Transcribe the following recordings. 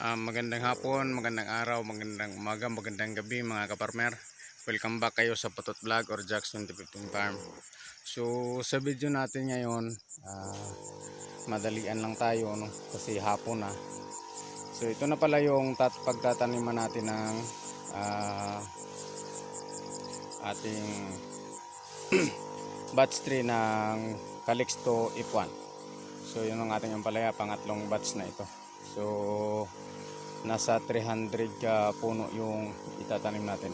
Ah, magandang hapon, magandang araw, magandang umaga, magandang gabi mga kaparmer. Welcome back kayo sa Patot Vlog or Jackson 2015 Farm. So sa video natin ngayon, ah, madalian lang tayo no? kasi hapon na. So ito na pala yung tat pagtataniman natin ng ah, ating batch 3 ng Calixto F1. So yun ang ating ampalaya, pangatlong batch na ito. So nasa 300 ka puno yung itatanim natin.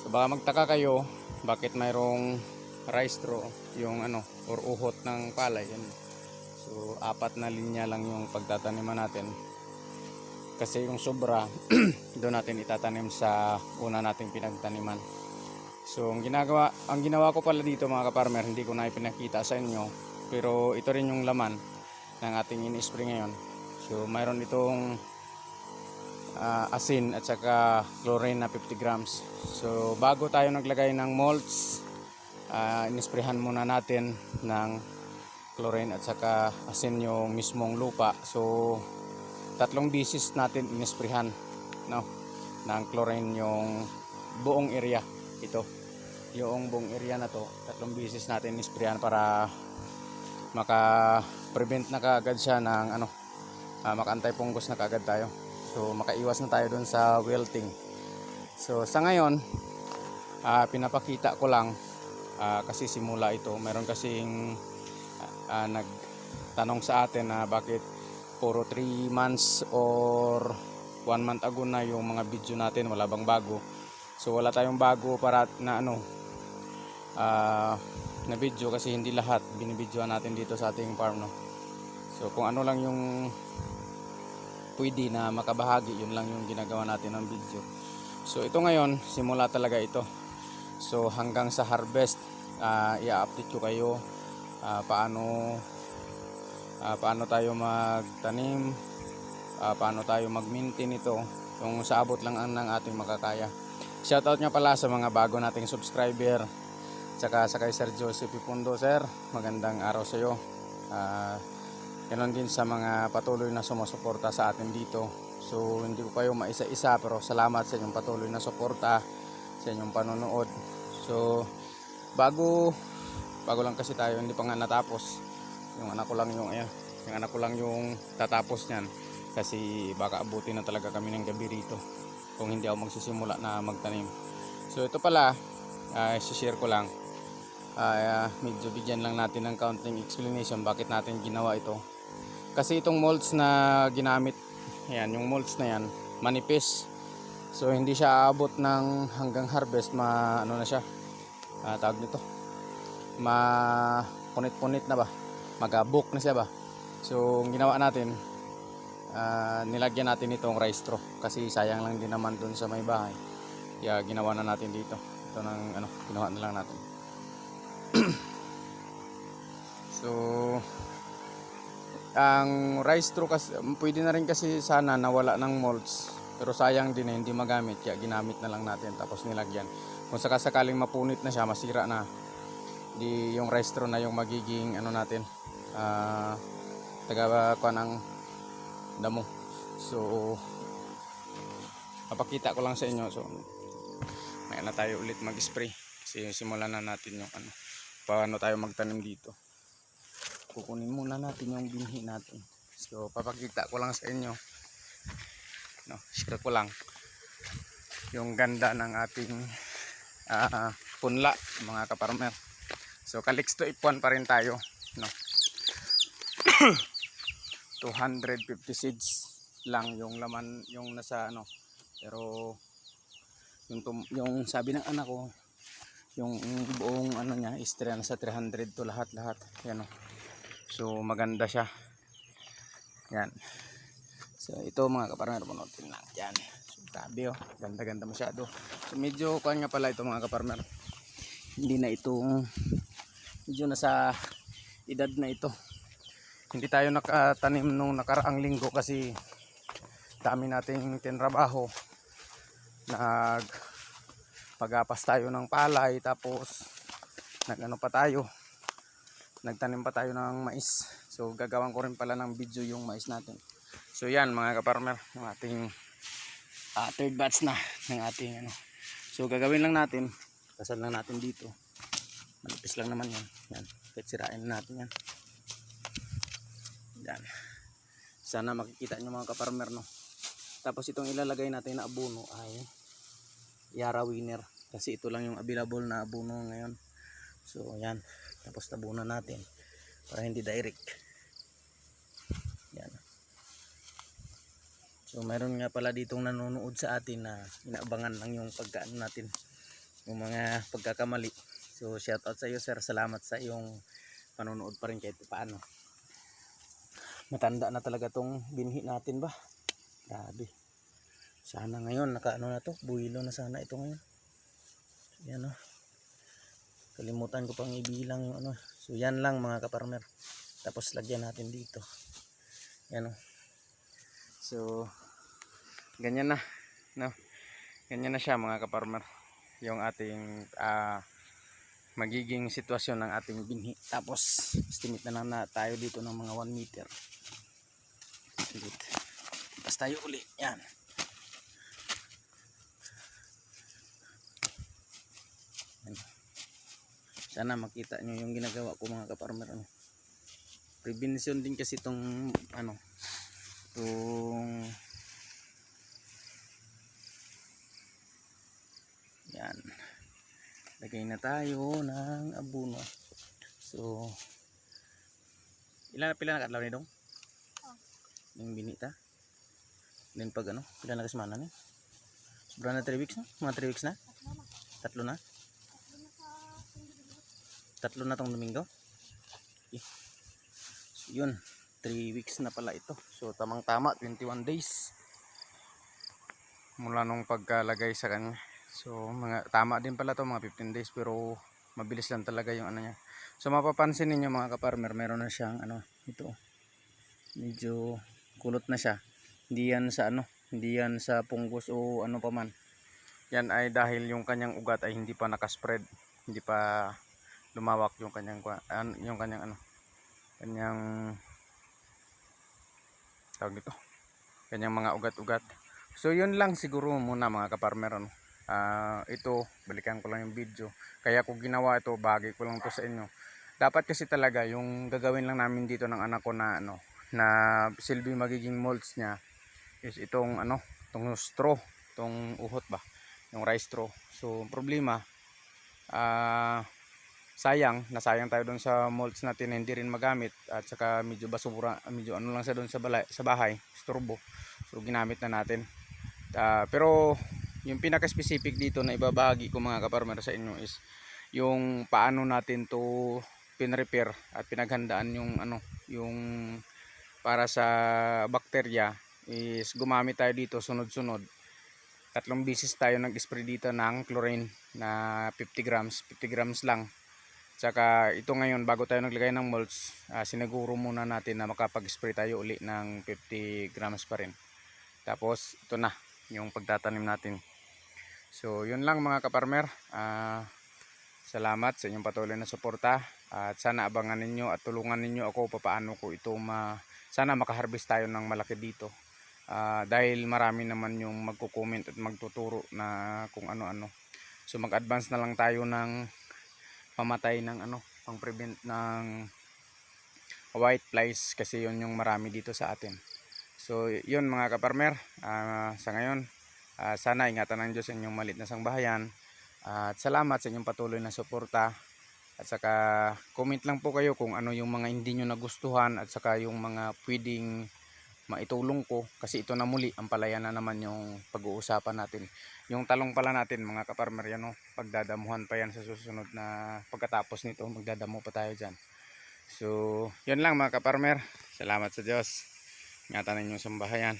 So baka magtaka kayo bakit mayroong rice straw yung ano or uhot ng palay yan. So apat na linya lang yung pagtataniman natin. Kasi yung sobra doon natin itatanim sa una nating pinagtaniman. So ang ginagawa ang ginawa ko pala dito mga kaparmer hindi ko na ipinakita sa inyo pero ito rin yung laman ng ating ini-spray ngayon. So mayroon itong ah, asin at saka chlorine na 50 grams. So bago tayo naglagay ng mulch, uh, inisprehan muna natin ng chlorine at saka asin yung mismong lupa. So tatlong bisis natin inisprehan no ng chlorine yung buong area ito. Yung buong area na to, tatlong bisis natin inisprehan para maka-prevent na kaagad siya ng ano, uh, maka-anti-fungus na kaagad tayo. So makaiwas na tayo dun sa wilting. So sa ngayon, ah, pinapakita ko lang ah, kasi simula ito, meron kasing ah, ah, nagtanong sa atin na bakit puro 3 months or 1 month ago na yung mga video natin, wala bang bago. So wala tayong bago para na ano ah, na video kasi hindi lahat binibidyoan natin dito sa ating farm no. So kung ano lang yung pwede na makabahagi yun lang yung ginagawa natin ng video. So ito ngayon simula talaga ito. So hanggang sa harvest uh, i-update ko kayo ah, paano ah, paano tayo magtanim ah, paano tayo mag-maintain ito yung sa abot lang ang ng ating makakaya. Shoutout nga pala sa mga bago nating subscriber tsaka sa kay Sir Joseph Ipundo sir. Magandang araw sa iyo. Ah, Ganon din sa mga patuloy na sumusuporta sa atin dito. So hindi ko kayo maisa-isa pero salamat sa inyong patuloy na suporta sa inyong panonood. So bago bago lang kasi tayo hindi pa nga natapos. Yung anak ko lang yung ayan, yung anak ko lang yung tatapos niyan kasi baka abutin na talaga kami ng gabi rito kung hindi ako magsisimula na magtanim. So ito pala, uh, share ko lang. Ah, medyo bigyan lang natin ng counting explanation bakit natin ginawa ito kasi itong molds na ginamit, yan, yung molds na yan, manipis. So hindi siya aabot ng hanggang harvest, ma ano na siya. Ah, tawag nito. Ma punit-punit na ba? Magabok na siya ba? So ang ginawa natin, ah, nilagyan natin itong rice straw kasi sayang lang din naman dun sa may bahay. Kaya ginawa na natin dito. Ito ng ano, ginawa na lang natin. so ang rice straw kasi pwede na rin kasi sana nawala ng molds. Pero sayang din eh, hindi magamit kaya ginamit na lang natin tapos nilagyan. Kung sakasakaling mapunit na siya masira na. Di yung rice straw na yung magiging ano natin ah taga ko ng damo. So papakita ko lang sa inyo. So may na tayo ulit mag spray kasi simulan na natin yung ano paano tayo magtanim dito kukunin muna natin yung binhi natin. So papakita ko lang sa inyo. No, share ko lang. Yung ganda ng ating ah, punla mga kaparmer so Calixto ipon pa rin tayo. No. 250 seeds lang yung laman yung nasa ano. Pero yung, yung sabi ng anak ko yung buong ano niya is 300 sa 300 to lahat lahat yan o So maganda siya. Yan. So ito mga kaparmer punutin lang. Yan. So grabe oh. Ganda ganda masyado. So medyo kuan nga pala ito mga kaparmer. Hindi na ito medyo nasa edad na ito. Hindi tayo nakatanim nung nakaraang linggo kasi dami nating tinrabaho. Nag pagapas tayo ng palay tapos nagano pa tayo nagtanim pa tayo ng mais so gagawin ko rin pala ng video yung mais natin So yan mga kaparmer, yung ating ah, third batch na ng ating ano. So gagawin lang natin, kasal lang natin dito. Manipis lang naman yan. Yan, kahit natin yan. Yan. Sana makikita nyo mga kaparmer no. Tapos itong ilalagay natin na abono ay Yara Winner. Kasi ito lang yung available na abono ngayon. So yan. Tapos tabunan natin para hindi direct. Yan. So mayroon nga pala ditong nanonood sa atin na inaabangan lang yung pagkaano natin. Yung mga pagkakamali. So shout out sa iyo sir. Salamat sa iyong panonood pa rin kahit paano. Matanda na talaga tong binhi natin ba? Grabe. Sana ngayon nakaano na to. Buwilo na sana ito ngayon. Yan o. Kalimutan ko pang ibilang yung ano. So yan lang mga kaparmer. Tapos lagyan natin dito. Yan o. So ganyan na. No? Ganyan na siya mga kaparmer. Yung ating ah, magiging sitwasyon ng ating binhi. Tapos estimate na lang na tayo dito ng mga 1 meter. Ulit. Tapos tayo uli. Yan. Yan. Sana makita nyo yung ginagawa ko mga kaparmer. Ano. Prevention din kasi itong ano itong yan. Lagay na tayo ng abuno. So ilan na pila na kadlaw ni dong? Yung binita? Then pag ano pila na kasmana ni sobra na 3 weeks na mga 3 weeks na? Tatlo na. Tatlo na tong domingo. So, yun 3 weeks na pala ito. So tamang tama 21 days. Mula nung pagkalagay sa kanya. So mga tama din pala to mga 15 days pero mabilis lang talaga yung ano niya. So mapapansin ninyo mga kaparmer meron na siyang ano ito. Medyo kulot na siya. Hindi yan sa ano hindi yan sa punggos o ano pa man. Yan ay dahil yung kanyang ugat ay hindi pa nakaspread hindi pa lumawak yung kanyang yung kanyang ano kanyang tawag dito kanyang mga ugat-ugat. So yun lang siguro muna mga kaparmer ano. Ah, ito balikan ko lang yung video. Kaya ko ginawa ito bagay ko lang to sa inyo. Dapat kasi talaga yung gagawin lang namin dito ng anak ko na ano na silbi magiging molds niya is itong ano itong straw itong uhot ba yung rice straw. So problema ah sayang nasayang tayo doon sa molds natin na hindi rin magamit at saka medyo basura medyo ano lang sa doon sa balay sa bahay storbo so ginamit na natin. Ah, pero yung pinaka specific dito na ibabahagi ko mga kaparmer sa inyo is yung paano natin to pinrepair at pinaghandaan yung ano yung para sa bakterya is gumamit tayo dito sunod-sunod. Tatlong bisis tayo nag-spray dito ng chlorine na 50 grams 50 grams lang Tsaka ito ngayon bago tayo naglagay ng mulch, ah, siniguro muna natin na makapag-spray tayo uli ng 50 grams pa rin. Tapos ito na yung pagtatanim natin. So yun lang mga kaparmer. Ah, salamat sa inyong patuloy na suporta at sana abangan ninyo at tulungan ninyo ako papaano ko ito ma sana makaharvest tayo ng malaki dito. Ah, dahil marami naman yung magko-comment at magtuturo na kung ano-ano. So mag-advance na lang tayo ng pamatay ng ano, pang prevent ng white flies kasi yun yung marami dito sa atin. So yun mga kaparmer, ah, sa ngayon ah, sana ingatan ng Diyos inyong malit na sangbahayan at salamat sa inyong patuloy na suporta at saka comment lang po kayo kung ano yung mga hindi nyo nagustuhan at saka yung mga pwedeng maitulong ko kasi ito na muli ang palaya na naman yung pag-uusapan natin. Yung talong pala natin mga kaparmer yan o pagdadamuhan pa yan sa susunod na pagkatapos nito magdadamo pa tayo dyan. So yun lang mga kaparmer. Salamat sa Diyos. Ingatan ninyong sambahayan